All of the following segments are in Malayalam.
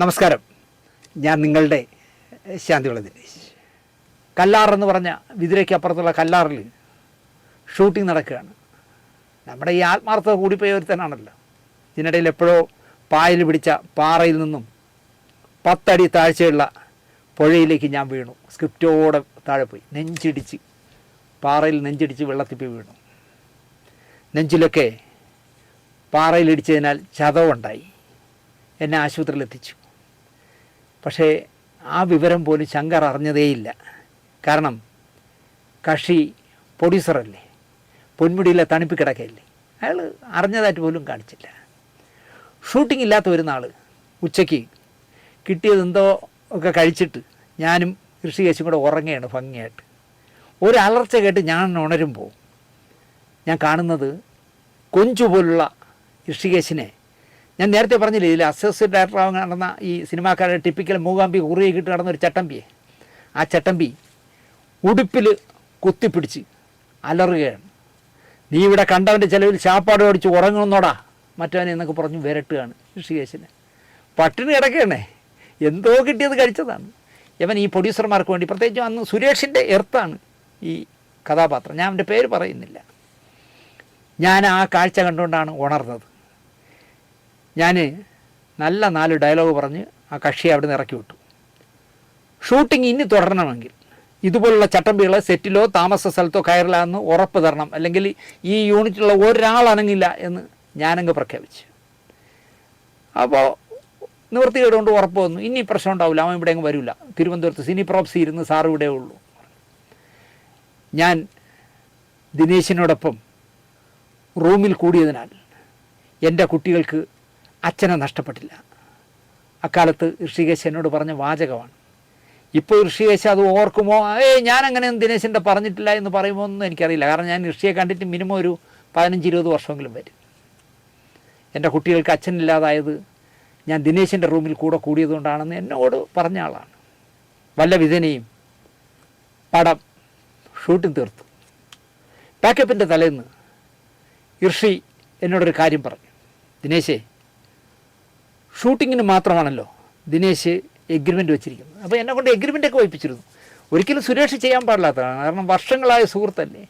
നമസ്കാരം. ഞാൻ നിങ്ങളുടെ ശാന്തിയുള്ള ദിനേശ്. കല്ലാർ എന്ന് പറഞ്ഞ വിതിരയ്ക്ക് അപ്പുറത്തുള്ള കല്ലാറിൽ ഷൂട്ടിംഗ് നടക്കുകയാണ്. നമ്മുടെ ഈ ആത്മാർത്ഥത കൂടിപ്പോയ ഒരുത്തനാണല്ലോ ഇതിനിടയിൽ എപ്പോഴോ പായൽ പിടിച്ച പാറയിൽ നിന്നും പത്തടി താഴ്ചയുള്ള പുഴയിലേക്ക് ഞാൻ വീണു. സ്ക്രിപ്റ്റോടെ താഴെ പോയി. നെഞ്ചിടിച്ച് പാറയിൽ നെഞ്ചിടിച്ച് വെള്ളത്തിൽ പോയി വീണു. നെഞ്ചിലൊക്കെ പാറയിലിടിച്ചതിനാൽ ചതവുണ്ടായി. എന്നെ ആശുപത്രിയിൽ എത്തിച്ചു പക്ഷേ ആ വിവരം പോലും ശങ്കർ അറിഞ്ഞതേയില്ല. കാരണം കക്ഷി പ്രൊഡ്യൂസറല്ലേ പൊന്മുടിയിലെ തണുപ്പ് കിടക്കയില്ലേ? അയാൾ അറിഞ്ഞതായിട്ട് പോലും കാണിച്ചില്ല. ഷൂട്ടിംഗ് ഇല്ലാത്ത ഒരു നാൾ ഉച്ചയ്ക്ക് കിട്ടിയത് എന്തോ ഒക്കെ കഴിച്ചിട്ട് ഞാനും ഋഷികേശും കൂടെ ഉറങ്ങുകയാണ് ഭംഗിയായിട്ട്. ഒരു അലർച്ച കേട്ട് ഞാൻ ഉണരുമ്പോൾ ഞാൻ കാണുന്നത് കൊഞ്ചു പോലുള്ള ഋഷികേശിനെ ഞാൻ നേരത്തെ പറഞ്ഞില്ലേ ഇതിൽ അസോസിയേറ്റ് ഡയറക്ടറാകാൻ നടന്ന ഈ സിനിമാക്കാരുടെ ടിപ്പിക്കൽ മൂകാമ്പി ഉറിയിക്കിട്ട് നടന്ന ഒരു ചട്ടമ്പിയെ. ആ ചട്ടമ്പി ഉടുപ്പിൽ കുത്തിപ്പിടിച്ച് അലറുകയാണ്. നീ ഇവിടെ കണ്ടവന്റെ ചിലവിൽ ചാപ്പാട് ഓടിച്ച് ഉറങ്ങുന്നോടാ മറ്റവനെ എന്നൊക്കെ പറഞ്ഞു വിരട്ടുകയാണ് ഋഷികേശിനെ. പട്ടിണി കിടക്കുകയാണേ. എന്തോ കിട്ടിയത് കഴിച്ചതാണ്. ഇവൻ ഈ പ്രൊഡ്യൂസർമാർക്ക് വേണ്ടി പ്രത്യേകിച്ചും അന്ന് സുരേഷിന്റെ എർത്താണ് ഈ കഥാപാത്രം. ഞാൻ അവന്റെ പേര് പറയുന്നില്ല. ഞാൻ ആ കാഴ്ച കണ്ടുകൊണ്ടാണ് ഉണർന്നത്. ഞാൻ നല്ല നാല് ഡയലോഗ് പറഞ്ഞ് ആ കക്ഷിയെ അവിടെ നിന്ന് ഇറക്കി വിട്ടു. ഷൂട്ടിംഗ് ഇനി തുടരണമെങ്കിൽ ഇതുപോലുള്ള ചട്ടമ്പികളെ സെറ്റിലോ താമസ സ്ഥലത്തോ കയറില്ലാന്ന് ഉറപ്പ് തരണം. അല്ലെങ്കിൽ ഈ യൂണിറ്റിലുള്ള ഒരാൾ അനങ്ങില്ല എന്ന് ഞാനങ്ങ് പ്രഖ്യാപിച്ചു. അപ്പോൾ നിവൃത്തി കേടുകൊണ്ട് ഉറപ്പ് വന്നു. ഇനി പ്രശ്നം ഉണ്ടാവില്ല. അവൻ ഇവിടെ അങ്ങ് വരില്ല. തിരുവനന്തപുരത്ത് സിനി പ്രോപ്സി ഇരുന്ന് സാർ ഇവിടെ ഉള്ളൂ. ഞാൻ ദിനേശിനോടൊപ്പം റൂമിൽ കൂടിയതിനാൽ എന്റെ കുട്ടികൾക്ക് അച്ഛനെ നഷ്ടപ്പെട്ടില്ല. അക്കാലത്ത് ഋഷികേശ് എന്നോട് പറഞ്ഞ വാചകമാണ്. ഇപ്പോൾ ഋഷികേശ് അത് ഓർക്കുമോ? ഏയ് ഞാൻ ദിനേശിന്റെ പറഞ്ഞിട്ടില്ല എന്ന് പറയുമോ ഒന്നും എനിക്കറിയില്ല. കാരണം ഞാൻ ഋഷിയെ കണ്ടിട്ട് മിനിമം ഒരു പതിനഞ്ച് ഇരുപത് വർഷമെങ്കിലും വരും. എന്റെ കുട്ടികൾക്ക് അച്ഛനില്ലാതായത് ഞാൻ ദിനേശിന്റെ റൂമിൽ കൂടെ കൂടിയതുകൊണ്ടാണെന്ന് എന്നോട് പറഞ്ഞ ആളാണ്. വല്ല വിധനയും പടം ഷൂട്ടിംഗ് തീർത്തു. പാക്കപ്പിന്റെ തലേന്ന് ഋഷി എന്നോടൊരു കാര്യം പറഞ്ഞു. ദിനേശേ ഷൂട്ടിങ്ങിന് മാത്രമാണല്ലോ ദിനേശ് എഗ്രിമെന്റ് വെച്ചിരിക്കുന്നത്. അപ്പോൾ എന്നെ കൊണ്ട് എഗ്രിമെന്റൊക്കെ വായിപ്പിച്ചിരുന്നു ഒരിക്കലും സുരേഷ് ചെയ്യാൻ പാടില്ലാത്തതാണ്. കാരണം വർഷങ്ങളായ സുഹൃത്തല്ലേ.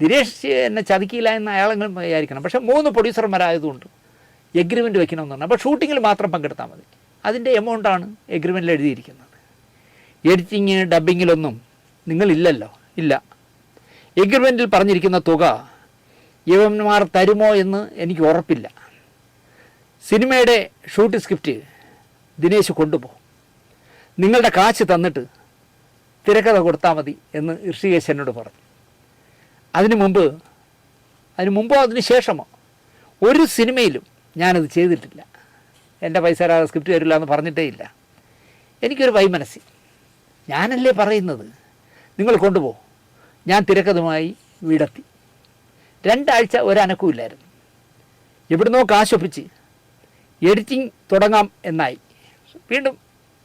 ദിനേഷ് എന്നെ ചതിക്കില്ല എന്ന് അയാളെങ്കിലും വിചാരിക്കണം? പക്ഷേ മൂന്ന് പ്രൊഡ്യൂസർമാരായതുകൊണ്ട് എഗ്രിമെന്റ് വെക്കണമെന്ന് പറഞ്ഞു അപ്പോൾ ഷൂട്ടിങ്ങിൽ മാത്രം പങ്കെടുത്താൽ മതി. അതിന്റെ എമൗണ്ടാണ് എഗ്രിമെന്റിൽ എഴുതിയിരിക്കുന്നത്. എഡിറ്റിങ് ഡബിങ്ങിലൊന്നും നിങ്ങളില്ലല്ലോ. ഇല്ല. എഗ്രിമെന്റിൽ പറഞ്ഞിരിക്കുന്ന തുക യവന്മാർ തരുമോ എന്ന് എനിക്ക് ഉറപ്പില്ല. സിനിമയുടെ ഷൂട്ട് സ്ക്രിപ്റ്റ് ദിനേശ് കൊണ്ടുപോകും. നിങ്ങളുടെ കാശ് തന്നിട്ട് തിരക്കഥ കൊടുത്താൽ മതി എന്ന് ഋഷികേശ് എന്നോട് പറഞ്ഞു. അതിനു മുമ്പ് അതിന് മുമ്പോ അതിന് ശേഷമോ ഒരു സിനിമയിലും ഞാനത് ചെയ്തിട്ടില്ല. എന്റെ പൈസ സ്ക്രിപ്റ്റ് തരില്ല എന്ന് പറഞ്ഞിട്ടേ ഇല്ല. എനിക്കൊരു വൈമനസ്സി ഞാനല്ലേ പറയുന്നത്? നിങ്ങൾ കൊണ്ടുപോ ഞാൻ തിരക്കഥമായി വീടെത്തി. രണ്ടാഴ്ച ഒരനക്കുമില്ലായിരുന്നു എവിടുന്നോ കാശൊപ്പിച്ച് എഡിറ്റിംഗ് തുടങ്ങാം എന്നായി. വീണ്ടും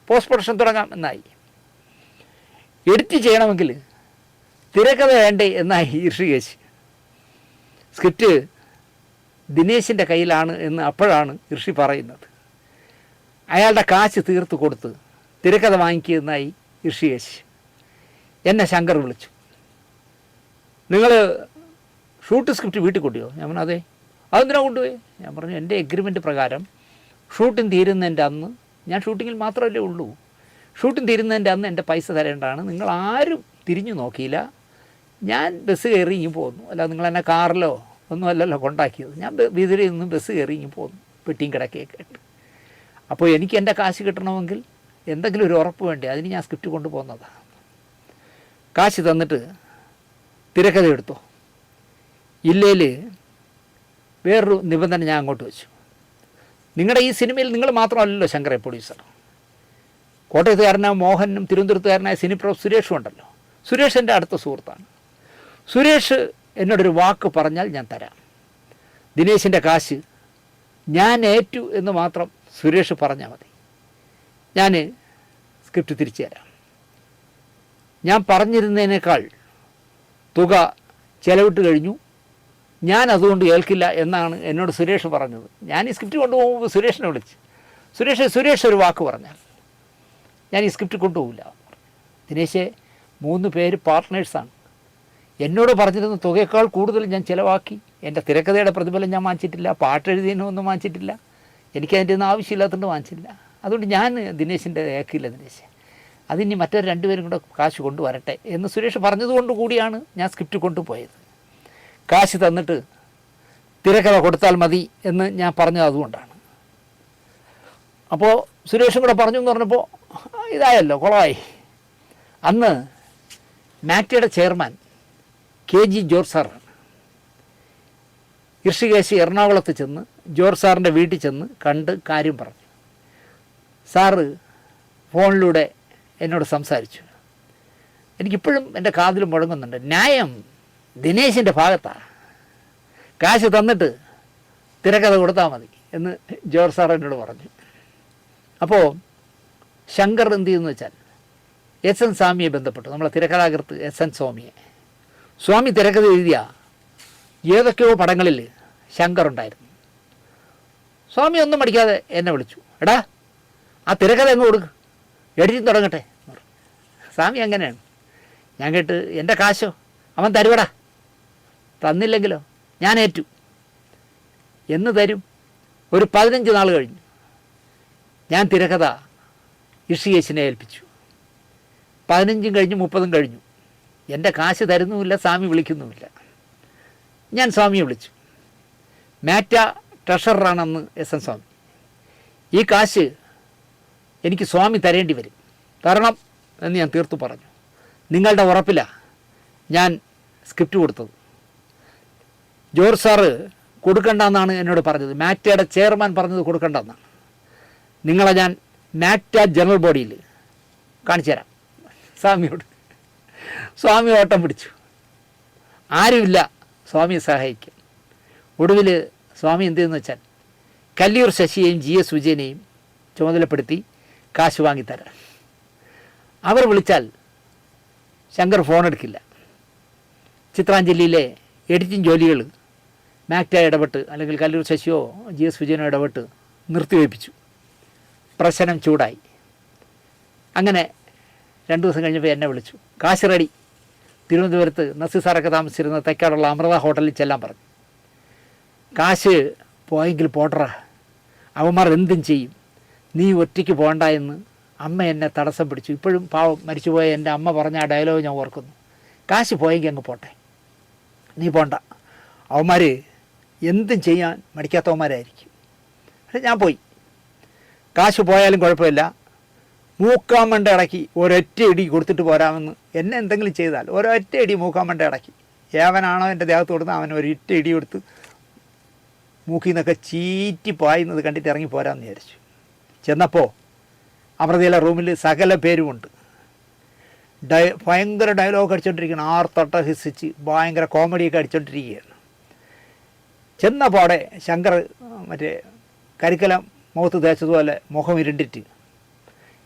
പോസ്റ്റ് പ്രൊഡക്ഷൻ തുടങ്ങാം എന്നായി. എഡിറ്റ് ചെയ്യണമെങ്കിൽ തിരക്കഥ വേണ്ടേ എന്നായി ഋഷികേശ്. സ്ക്രിപ്റ്റ് ദിനേശിന്റെ കയ്യിലാണ് എന്ന് അപ്പോഴാണ് ഋഷി പറയുന്നത്. അയാളുടെ കാശ് തീർത്ത് കൊടുത്ത് തിരക്കഥ വാങ്ങിക്കുന്നതായി ഋഷികേശ്. എന്നെ ശങ്കർ വിളിച്ചു. നിങ്ങൾ ഷൂട്ട് സ്ക്രിപ്റ്റ് വീട്ടിൽ കൊണ്ടുപോയോ ഞാൻ പറഞ്ഞു അതെ. അതെന്തിനാ കൊണ്ടുപോയി? ഞാൻ പറഞ്ഞു എന്റെ എഗ്രിമെന്റ് പ്രകാരം ഷൂട്ടിംഗ് തീരുന്നതിന്റെ അന്ന് ഞാൻ ഷൂട്ടിങ്ങിൽ മാത്രമല്ലേ ഉള്ളൂ. ഷൂട്ടിംഗ് തീരുന്നതിന്റെ അന്ന് എന്റെ പൈസ തരേണ്ടതാണ്. നിങ്ങൾ ആരും തിരിഞ്ഞു നോക്കിയില്ല. ഞാൻ ബസ് കയറി ഇങ്ങി പോന്നു. അല്ല നിങ്ങൾ എന്നെ കാറിലോ ഒന്നും അല്ലല്ലോ കൊണ്ടാക്കിയത്. ഞാൻ വിതിരയിൽ നിന്ന് ബസ് കയറി ഇങ്ങി പോന്നു. പെട്ടിയും കിടക്കുകയൊക്കെ ആയിട്ട്. അപ്പോൾ എനിക്ക് എന്റെ കാശ് കിട്ടണമെങ്കിൽ എന്തെങ്കിലും ഒരു ഉറപ്പ് വേണ്ടേ? അതിന് ഞാൻ സ്ക്രിപ്റ്റ് കൊണ്ടുപോകുന്നതാണ് കാശ് തന്നിട്ട് തിരക്കഥ എടുത്തോ. ഇല്ലേൽ വേറൊരു നിബന്ധന ഞാൻ അങ്ങോട്ട് വെച്ചു. നിങ്ങളുടെ ഈ സിനിമയിൽ നിങ്ങൾ മാത്രമല്ലല്ലോ ശങ്കറെ പ്രൊഡ്യൂസർ കോട്ടയത്തുകാരനായ മോഹനും തിരുവനന്തപുരത്തുകാരനായ സിനിപ്രോ സുരേഷും ഉണ്ടല്ലോ. സുരേഷ് എന്റെ അടുത്ത സുഹൃത്താണ്. സുരേഷ് എന്നോടൊരു വാക്ക് പറഞ്ഞാൽ ഞാൻ തരാം. ദിനേശിന്റെ കാശ് ഞാൻ ഏറ്റു എന്ന് മാത്രം സുരേഷ് പറഞ്ഞാൽ മതി. ഞാൻ സ്ക്രിപ്റ്റ് തിരിച്ചു തരാം. ഞാൻ പറഞ്ഞിരുന്നതിനേക്കാൾ തുക ചെലവിട്ട് കഴിഞ്ഞു. ഞാൻ അതുകൊണ്ട് ഏൽക്കില്ല എന്നാണ് എന്നോട് സുരേഷ് പറഞ്ഞത്. ഞാൻ ഈ സ്ക്രിപ്റ്റ് കൊണ്ടുപോകുമ്പോൾ സുരേഷിനെ വിളിച്ച് സുരേഷ് സുരേഷ് ഒരു വാക്ക് പറഞ്ഞാൽ ഞാൻ ഈ സ്ക്രിപ്റ്റ് കൊണ്ടുപോകില്ല. ദിനേശെ മൂന്ന് പേര് പാർട്ട്നേഴ്സാണ് എന്നോട് പറഞ്ഞിരുന്ന തുകയേക്കാൾ കൂടുതൽ ഞാൻ ചിലവാക്കി. എന്റെ തിരക്കഥയുടെ പ്രതിഫലം ഞാൻ വാങ്ങിച്ചിട്ടില്ല പാട്ട് എഴുതിയതിനൊന്നും വാങ്ങിച്ചിട്ടില്ല എനിക്ക് അതിന്റെ ഒന്നും ആവശ്യമില്ലാത്തതുകൊണ്ട് വാങ്ങിച്ചില്ല അതുകൊണ്ട് ഞാൻ ദിനേശിന്റെ ഏക്കില്ല ദിനേശ്. അതിനി മറ്റൊരു രണ്ടുപേരും കൂടെ കാശ് കൊണ്ടുവരട്ടെ എന്ന് സുരേഷ് പറഞ്ഞതുകൊണ്ട് കൂടിയാണ് ഞാൻ സ്ക്രിപ്റ്റ് കൊണ്ടുപോയത്. കാശ് തന്നിട്ട് തിരക്കഥ കൊടുത്താൽ മതി എന്ന് ഞാൻ പറഞ്ഞത് അതുകൊണ്ടാണ്. അപ്പോൾ സുരേഷും കൂടെ പറഞ്ഞു എന്ന് പറഞ്ഞപ്പോൾ ഇതായല്ലോ കുളമായി അന്ന് മാറ്റയുടെ ചെയർമാൻ കെ ജി ജോർജ് സാറാണ് ഋഷികേശി എറണാകുളത്ത് ചെന്ന് ജോർജ് സാറിന്റെ വീട്ടിൽ ചെന്ന് കണ്ട് കാര്യം പറഞ്ഞു. സാറ് ഫോണിലൂടെ എന്നോട് സംസാരിച്ചു. എനിക്കിപ്പോഴും എന്റെ കാതിൽ മുഴങ്ങുന്നുണ്ട്. ന്യായം ദിനേശിന്റെ ഭാഗത്താണ്. കാശ് തന്നിട്ട് തിരക്കഥ കൊടുത്താൽ മതി എന്ന് ജോർജ് സാർ എന്നോട് പറഞ്ഞു. അപ്പോൾ ശങ്കർ എന്ത് ചെയ്യുന്നു വെച്ചാൽ എസ് എൻ സ്വാമിയെ ബന്ധപ്പെട്ടു. നമ്മളെ തിരക്കഥാകൃത്ത് എസ് എൻ സ്വാമിയെ. സ്വാമി തിരക്കഥ എഴുതിയ ഏതൊക്കെയോ പടങ്ങളിൽ ശങ്കർ ഉണ്ടായിരുന്നു. സ്വാമി ഒന്നും പഠിക്കാതെ എന്നെ വിളിച്ചു. എടാ ആ തിരക്കഥ എങ്ങ് കൊടുക്ക്. എഴുതി തുടങ്ങട്ടെ സ്വാമി അങ്ങനെയാണ്. ഞാൻ കേട്ട് എന്റെ കാശോ? അവൻ തരുവടാ. തന്നില്ലെങ്കിലോ? ഞാൻ ഏറ്റു. എന്ന് തരും. ഒരു പതിനഞ്ച് നാൾ കഴിഞ്ഞു. ഞാൻ തിരക്കഥ ഇഷിയേശിനെ ഏൽപ്പിച്ചു. പതിനഞ്ചും കഴിഞ്ഞു മുപ്പതും കഴിഞ്ഞു. എന്റെ കാശ് തരുന്നുമില്ല സ്വാമി വിളിക്കുന്നുമില്ല. ഞാൻ സ്വാമിയെ വിളിച്ചു. മാറ്റ ട്രഷററാണെന്ന് എസ് എൻ സ്വാമി. ഈ കാശ് എനിക്ക് സ്വാമി തരേണ്ടി വരും. തരണം എന്ന് ഞാൻ തീർത്തു പറഞ്ഞു. നിങ്ങളുടെ ഉറപ്പില ഞാൻ സ്ക്രിപ്റ്റ് കൊടുത്തത്. ജോർജ് സാറ് കൊടുക്കണ്ടെന്നാണ് എന്നോട് പറഞ്ഞത്. മാറ്റയുടെ ചെയർമാൻ പറഞ്ഞത് കൊടുക്കണ്ടെന്നാണ്. നിങ്ങളെ ഞാൻ മാറ്റ ജനറൽ ബോഡിയിൽ കാണിച്ചു തരാം. സ്വാമിയോട്. സ്വാമി ഓട്ടം പിടിച്ചു. ആരുമില്ല സ്വാമിയെ സഹായിക്കാൻ. ഒടുവിൽ സ്വാമി എന്ത് ചെയ്യുന്നു വെച്ചാൽ കല്ലിയൂർ ശശിയെയും ജി എസ് വിജയനെയും ചുമതലപ്പെടുത്തി കാശ് വാങ്ങിത്തരാൻ. അവർ വിളിച്ചാൽ ശങ്കർ ഫോൺ എടുക്കില്ല. ചിത്രാഞ്ജലിയിലെ എഡിറ്റിംഗ് ജോലികൾ മാക്റ്റ ഇടപെട്ട് അല്ലെങ്കിൽ കല്ലൂർ ശശിയോ ജി എസ് വിജയനോ ഇടപെട്ട് നിർത്തിവയ്പ്പിച്ചു പ്രശ്നം ചൂടായി. അങ്ങനെ രണ്ട് ദിവസം കഴിഞ്ഞപ്പോൾ എന്നെ വിളിച്ചു. കാശ് റെഡി തിരുവനന്തപുരത്ത് നസീർ സാറൊക്കെ താമസിച്ചിരുന്ന തെക്കാടുള്ള അമൃത ഹോട്ടലിൽ ചെല്ലാൻ പറഞ്ഞു. കാശ് പോയെങ്കിൽ പോട്ടറാ. അവന്മാർ എന്തും ചെയ്യും. നീ ഒറ്റയ്ക്ക് പോകണ്ട എന്ന് അമ്മ എന്നെ തടസ്സം പിടിച്ചു. ഇപ്പോഴും പാവം മരിച്ചുപോയ എന്റെ അമ്മ പറഞ്ഞ ആ ഡയലോഗ് ഞാൻ ഓർക്കുന്നു. കാശ് പോയെങ്കിൽ അങ്ങ് പോട്ടെ. നീ പോണ്ട. അവന്മാർ എന്തും ചെയ്യാൻ മടിക്കാത്തവന്മാരായിരിക്കും. ഞാൻ പോയി. കാശ് പോയാലും കുഴപ്പമില്ല. മൂക്കാമണ്ട ഇടയ്ക്ക് ഒരൊറ്റ ഇടി കൊടുത്തിട്ട് പോരാമെന്ന് എന്നെ എന്തെങ്കിലും ചെയ്താൽ ഒരൊറ്റ ഇടി മൂക്കാമണ്ട ഇടയ്ക്ക്. ഏവനാണോ എന്റെ ദേഹത്ത് കൊടുത്ത് അവൻ ഒരൊറ്റ ഇടി കൊടുത്ത് മൂക്കിൽ നിന്നൊക്കെ ചീറ്റി പായുന്നത് കണ്ടിട്ട് ഇറങ്ങി പോരാമെന്ന് വിചാരിച്ചു. ചെന്നപ്പോൾ അമൃതയിലെ റൂമിൽ സകല പേരുമുണ്ട്. ഡയ ഭയങ്കര ഡയലോഗ് അടിച്ചുകൊണ്ടിരിക്കുകയാണ് ആർത്തട്ട ഹിസിച്ച് ഭയങ്കര കോമഡിയൊക്കെ അടിച്ചുകൊണ്ടിരിക്കുകയാണ് ചെന്നപാടെ ശങ്കർ മറ്റേ കരിക്കലം മുഖത്ത് തേച്ചതുപോലെ മുഖം ഇരുണ്ടിട്ട്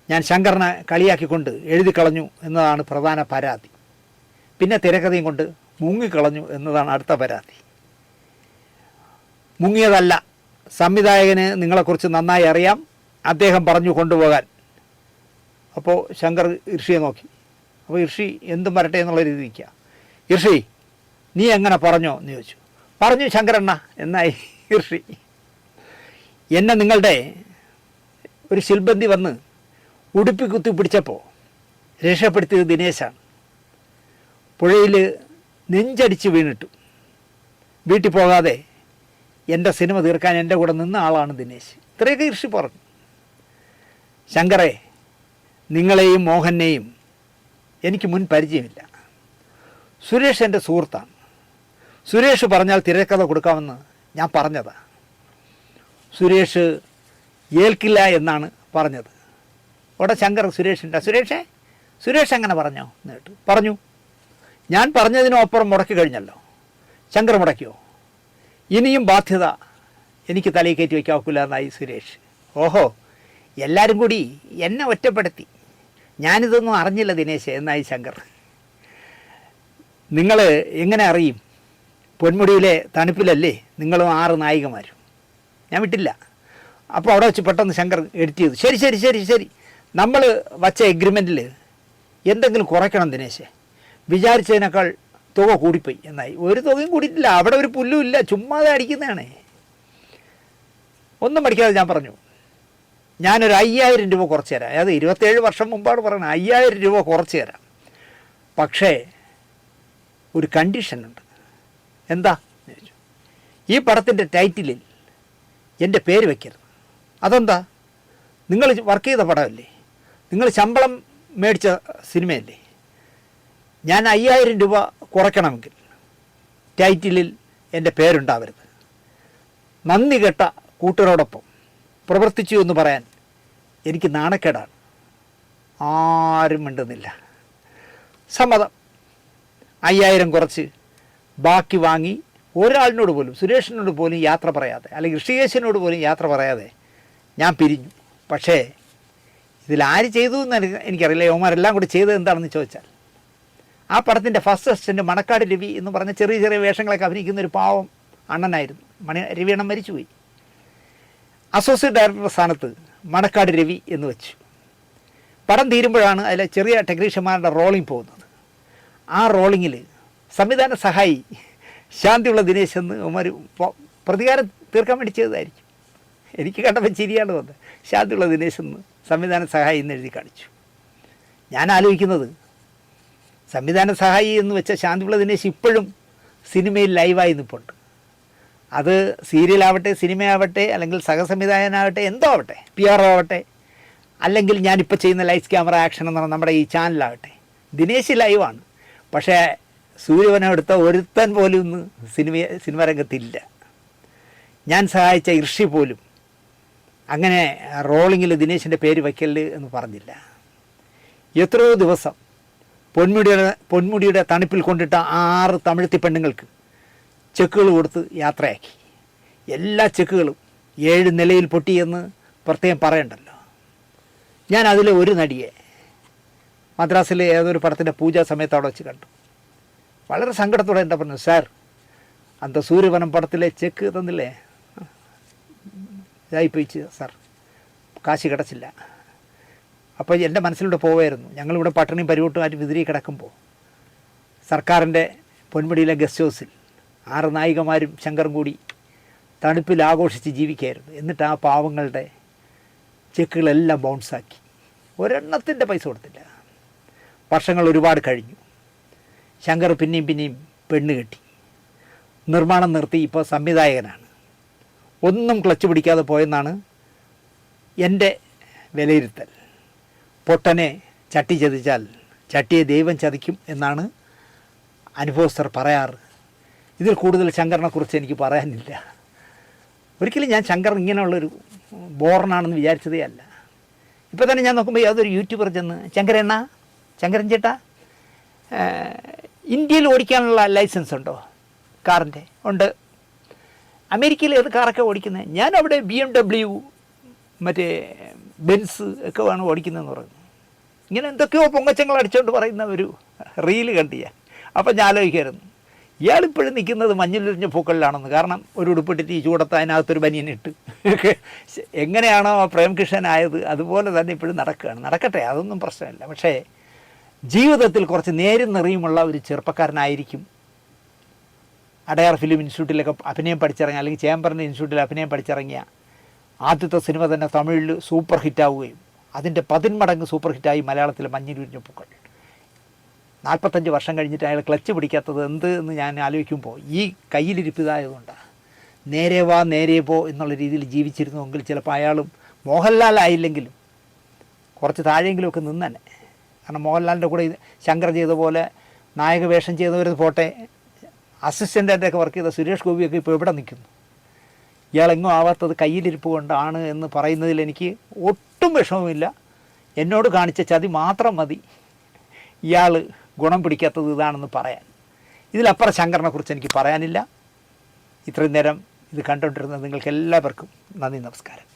ഞാൻ ശങ്കറിനെ കളിയാക്കിക്കൊണ്ട് എഴുതി കളഞ്ഞു എന്നതാണ് പ്രധാന പരാതി. പിന്നെ തിരക്കഥയും കൊണ്ട് മുങ്ങിക്കളഞ്ഞു എന്നതാണ് അടുത്ത പരാതി. മുങ്ങിയതല്ല സംവിധായകന് നിങ്ങളെക്കുറിച്ച് നന്നായി അറിയാം അദ്ദേഹം പറഞ്ഞു കൊണ്ടുപോകാൻ. അപ്പോൾ ശങ്കർ ഋഷിയെ നോക്കി. അപ്പോൾ ഋഷി എന്തും വരട്ടെ എന്നുള്ള രീതി നിൽക്കുക. ഋഷി നീ എങ്ങനെ പറഞ്ഞോ എന്ന് ചോദിച്ചു. പറഞ്ഞു ശങ്കരണ്ണ എന്നായി ഋഷി. എന്നെ നിങ്ങളുടെ ഒരു ശിൽബന്തി വന്ന് ഉടുപ്പി കുത്തി പിടിച്ചപ്പോൾ രക്ഷപ്പെടുത്തിയത് ദിനേശാണ്. പുഴയിൽ നെഞ്ചടിച്ച് വീണിട്ടു. വീട്ടിൽ പോകാതെ എന്റെ സിനിമ തീർക്കാൻ എന്റെ കൂടെ നിന്ന ആളാണ് ദിനേശ്. ഇത്രയൊക്കെ ഋഷി പറഞ്ഞു. ശങ്കറെ നിങ്ങളെയും മോഹനെയും എനിക്ക് മുൻ പരിചയമില്ല. സുരേഷ് എന്റെ സുഹൃത്താണ്. സുരേഷ് പറഞ്ഞാൽ തിരക്കഥ കൊടുക്കാമെന്ന് ഞാൻ പറഞ്ഞത്. സുരേഷ് ഏൽക്കില്ല എന്നാണ് പറഞ്ഞത്. അവിടെ ശങ്കർ സുരേഷിന്റെ സുരേഷേ സുരേഷ് അങ്ങനെ പറഞ്ഞോ എന്ന് കേട്ടു. പറഞ്ഞു ഞാൻ പറഞ്ഞതിനപ്പുറം മുടക്കി കഴിഞ്ഞല്ലോ. ശങ്കർ മുടക്കിയോ? ഇനിയും ബാധ്യത എനിക്ക് തലയിൽ കയറ്റി വയ്ക്കാൻ എന്നായി സുരേഷ്. ഓഹോ എല്ലാവരും കൂടി എന്നെ ഒറ്റപ്പെടുത്തി. ഞാനിതൊന്നും അറിഞ്ഞില്ല ദിനേശ് എന്നായി ശങ്കർ. നിങ്ങൾ എങ്ങനെ അറിയും? പൊന്മുടിയിലെ തണുപ്പിലല്ലേ നിങ്ങളും ആറ് നായികമാരും? ഞാൻ വിട്ടില്ല. അപ്പോൾ അവിടെ വെച്ച് പെട്ടെന്ന് ശങ്കർ എഡിറ്റ് ചെയ്തു. ശരി ശരി ശരി ശരി. നമ്മൾ വച്ച എഗ്രിമെന്റിൽ എന്തെങ്കിലും കുറയ്ക്കണം ദിനേശേ. വിചാരിച്ചതിനേക്കാൾ തുക കൂടിപ്പോയി എന്നായി. ഒരു തുകയും കൂടിയിട്ടില്ല. അവിടെ ഒരു പുല്ലും ഇല്ല. ചുമ്മാതെ അടിക്കുന്നതാണേ. ഒന്നും പഠിക്കാതെ ഞാൻ പറഞ്ഞു. ഞാനൊരു അയ്യായിരം രൂപ കുറച്ച് തരാം. അതായത് ഇരുപത്തേഴ് വർഷം മുമ്പാണ് പറയുന്നത്. അയ്യായിരം രൂപ കുറച്ച് തരാം. പക്ഷേ ഒരു കണ്ടീഷനുണ്ട് എന്താ? ചോദിച്ചു. ഈ പടത്തിന്റെ ടൈറ്റിലിൽ എന്റെ പേര് വയ്ക്കരുത് അതെന്താ? നിങ്ങൾ വർക്ക് ചെയ്ത പടമല്ലേ? നിങ്ങൾ ശമ്പളം മേടിച്ച സിനിമയല്ലേ? ഞാൻ അയ്യായിരം രൂപ കുറയ്ക്കണമെങ്കിൽ ടൈറ്റിലിൽ എന്റെ പേരുണ്ടാവരുത്. നന്ദി കെട്ട കൂട്ടരോടൊപ്പം പ്രവർത്തിച്ചു എന്ന് പറയാൻ എനിക്ക് നാണക്കേടാണ്. ആരും മിണ്ടുന്നില്ല. സമ്മതം. അയ്യായിരം കുറച്ച് ബാക്കി വാങ്ങി ഒരാളിനോട് പോലും സുരേഷിനോട് പോലും യാത്ര പറയാതെ അല്ലെങ്കിൽ ഋഷികേശിനോട് പോലും യാത്ര പറയാതെ ഞാൻ പിരിഞ്ഞു. പക്ഷേ ഇതിൽ ആര് ചെയ്തു എന്ന് എനിക്ക് എനിക്കറിയില്ല. യോമാരെല്ലാം കൂടി ചെയ്തത് എന്താണെന്ന് ചോദിച്ചാൽ ആ പടത്തിന്റെ ഫസ്റ്റ് അസിസ്റ്റന്റ് മണക്കാട് രവി എന്ന് പറഞ്ഞ ചെറിയ ചെറിയ വേഷങ്ങളൊക്കെ അഭിനയിക്കുന്ന ഒരു പാവം അണ്ണനായിരുന്നു. മണി രവിയണ്ണൻ മരിച്ചുപോയി. അസോസിയേറ്റ് ഡയറക്ടറുടെ സ്ഥാനത്ത് മണക്കാട് രവി എന്ന് വെച്ചു. പടം തീരുമ്പോഴാണ് അതിലെ ചെറിയ ടെക്നീഷ്യന്മാരുടെ റോളിംഗ് പോകുന്നത്. ആ റോളിങ്ങിൽ സംവിധാന സഹായി ശാന്തിയുള്ള ദിനേശ് എന്ന് ഒരു പ്രതികാരം തീർക്കാൻ വേണ്ടി ചെയ്തതായിരിക്കും. എനിക്ക് കണ്ടപ്പോൾ ചിരിയാണ് വന്നത് ശാന്തിയുള്ള ദിനേശ് എന്ന് സംവിധാന സഹായി എന്ന് എഴുതി കാണിച്ചു. ഞാൻ ആലോചിക്കുന്നത് സംവിധാന സഹായി എന്ന് വെച്ച ശാന്തിയുള്ള ദിനേശ് ഇപ്പോഴും സിനിമയിൽ ലൈവായി നിൽപ്പുണ്ട് അത് സീരിയലാവട്ടെ സിനിമയാവട്ടെ അല്ലെങ്കിൽ സഹസംവിധായകനാവട്ടെ എന്തോ ആവട്ടെ പി ആർ ആവട്ടെ അല്ലെങ്കിൽ ഞാനിപ്പോൾ ചെയ്യുന്ന ലൈറ്റ്സ് ക്യാമറ ആക്ഷൻ എന്ന് പറഞ്ഞാൽ നമ്മുടെ ഈ ചാനലാവട്ടെ. ദിനേശ് ലൈവാണ് പക്ഷേ സൂര്യവനം എടുത്ത ഒരുത്തൻ പോലും ഇന്ന് സിനിമ സിനിമ രംഗത്തില്ല. ഞാൻ സഹായിച്ച ഇർഷി പോലും. അങ്ങനെ റോളിങ്ങിൽ ദിനേശിന്റെ പേര് വയ്ക്കൽ എന്ന് പറഞ്ഞില്ല. എത്രയോ ദിവസം പൊന്മുടിയുടെ പൊന്മുടിയുടെ തണുപ്പിൽ കൊണ്ടിട്ട ആറ് തമിഴ്ത്തി പെണ്ണുങ്ങൾക്ക് ചെക്കുകൾ കൊടുത്ത് യാത്രയാക്കി. എല്ലാ ചെക്കുകളും ഏഴ് നിലയിൽ പൊട്ടിയെന്ന് പ്രത്യേകം പറയണ്ടല്ലോ. ഞാൻ അതിലെ ഒരു നടിയെ മദ്രാസിലെ ഏതൊരു പടത്തിന്റെ പൂജാ സമയത്ത് അവിടെ വെച്ച് കണ്ടു. വളരെ സങ്കടത്തോടെ എന്താ പറഞ്ഞു സാർ അന്ത സൂര്യവനം പടത്തിലെ ചെക്ക് തന്നില്ലേ? ഇതായിപ്പോയിച്ച് സാർ. കാശ് കിടച്ചില്ല. അപ്പോൾ എന്റെ മനസ്സിലൂടെ പോവായിരുന്നു ഞങ്ങളിവിടെ പട്ടിണിയും പരിവട്ടുമായിട്ട് വിതിരി കിടക്കുമ്പോൾ സർക്കാരിന്റെ പൊന്മുടിയിലെ ഗസ്റ്റ് ഹൗസിൽ ആറ് നായികമാരും ശങ്കറും കൂടി തണുപ്പിൽ ആഘോഷിച്ച് ജീവിക്കായിരുന്നു എന്നിട്ട് ആ പാവങ്ങളുടെ ചെക്കുകളെല്ലാം ബൗൺസാക്കി ഒരെണ്ണത്തിന്റെ പൈസ കൊടുത്തില്ല. വർഷങ്ങൾ ഒരുപാട് കഴിഞ്ഞു. ശങ്കർ പിന്നെയും പിന്നെയും പെണ്ണ് കെട്ടി. നിർമ്മാണം നിർത്തി ഇപ്പോൾ സംവിധായകനാണ്. ഒന്നും ക്ലച്ച് പിടിക്കാതെ പോയെന്നാണ് എന്റെ വിലയിരുത്തൽ. പൊട്ടനെ ചട്ടി ചതിച്ചാൽ ചട്ടിയെ ദൈവം ചതിക്കും എന്നാണ് അനുഭവസ്ഥർ പറയാറ്. ഇതിൽ കൂടുതൽ ശങ്കറിനെക്കുറിച്ച് എനിക്ക് പറയാനില്ല. ഒരിക്കലും ഞാൻ ശങ്കർ ഇങ്ങനെയുള്ളൊരു ബോർണാണെന്ന് വിചാരിച്ചതേ അല്ല. ഇപ്പോൾ തന്നെ ഞാൻ നോക്കുമ്പോൾ യാതൊരു യൂട്യൂബർ ചെന്ന് ശങ്കരണ്ണ ശങ്കരൻ ചേട്ടാ ഇന്ത്യയിൽ ഓടിക്കാനുള്ള ലൈസൻസ് ഉണ്ടോ? കാറിന്റെ ഉണ്ട്. അമേരിക്കയിൽ ഏത് കാറൊക്കെ ഓടിക്കുന്നത് ഞാൻ അവിടെ ബി എം ഡബ്ല്യു മറ്റേ ബെൻസ് ഒക്കെ വേണം ഓടിക്കുന്നതെന്ന് പറയുന്നു ഇങ്ങനെ എന്തൊക്കെയോ പൊങ്ങച്ചങ്ങൾ അടിച്ചുകൊണ്ട് പറയുന്ന ഒരു റീൽ കണ്ടു ഞാൻ അപ്പം ഞാൻ ആലോചിക്കായിരുന്നു. ഇയാളിപ്പോഴും നിൽക്കുന്നത് മഞ്ഞിലൊരിഞ്ഞ പൂക്കളിലാണെന്ന്. കാരണം ഒരു ഉടുപ്പിട്ടിട്ട് ഈ ചൂടത്ത് അതിനകത്തൊരു ബനിയനിട്ട് എങ്ങനെയാണോ പ്രേംകിഷൻ ആയത് അതുപോലെ തന്നെ ഇപ്പോഴും നടക്കുകയാണ്. നടക്കട്ടെ അതൊന്നും പ്രശ്നമില്ല. പക്ഷേ ജീവിതത്തിൽ കുറച്ച് നേരും നിറയുമുള്ള ഒരു ചെറുപ്പക്കാരനായിരിക്കും. അടയാർ ഫിലിം ഇൻസ്റ്റിറ്റ്യൂട്ടിലൊക്കെ അഭിനയം പഠിച്ചിറങ്ങിയ അല്ലെങ്കിൽ ചേംബറിന്റെ ഇൻസ്റ്റിറ്റ്യൂട്ടിൽ അഭിനയം പഠിച്ചിറങ്ങിയ ആദ്യത്തെ സിനിമ തന്നെ തമിഴിൽ സൂപ്പർ ഹിറ്റാവുകയും അതിന്റെ പതിന്മടങ്ങ് സൂപ്പർ ഹിറ്റായി മലയാളത്തിലെ മഞ്ഞിരുഞ്ഞ പൂക്കൾ. നാൽപ്പത്തഞ്ച് വർഷം കഴിഞ്ഞിട്ട് അയാൾ ക്ലച്ച് പിടിക്കാത്തത് എന്ത് എന്ന് ഞാൻ ആലോചിക്കുമ്പോൾ ഈ കയ്യിലിരിപ്പ് ഇതായതുകൊണ്ടാണ് നേരെ വാ നേരെ പോ എന്നുള്ള രീതിയിൽ ജീവിച്ചിരുന്നുവെങ്കിൽ ചിലപ്പോൾ അയാളും മോഹൻലാൽ ആയില്ലെങ്കിലും കുറച്ച് താഴെയെങ്കിലുമൊക്കെ നിന്നെ കാരണം മോഹൻലാലിന്റെ കൂടെ ശങ്കർ ചെയ്ത പോലെ നായക വേഷം ചെയ്തവർ പോട്ടെ അസിസ്റ്റന്റായിട്ടൊക്കെ വർക്ക് ചെയ്ത സുരേഷ് ഗോപിയൊക്കെ ഇപ്പോൾ എവിടെ നിൽക്കുന്നു? ഇയാളെങ്ങും ആവാത്തത് കയ്യിലിരിപ്പ് കൊണ്ടാണ് എന്ന് പറയുന്നതിൽ എനിക്ക് ഒട്ടും വിഷമമില്ല എന്നോട് കാണിച്ച ചതി മാത്രം മതി. ഇയാൾ ഗുണം പിടിക്കാത്തത് ഇതാണെന്ന് പറയാൻ. ഇതിലപ്പുറം ശങ്കറിനെക്കുറിച്ച് എനിക്ക് പറയാനില്ല. ഇത്രയും നേരം ഇത് കണ്ടുകൊണ്ടിരുന്ന നിങ്ങൾക്ക് എല്ലാവർക്കും നന്ദി നമസ്കാരം.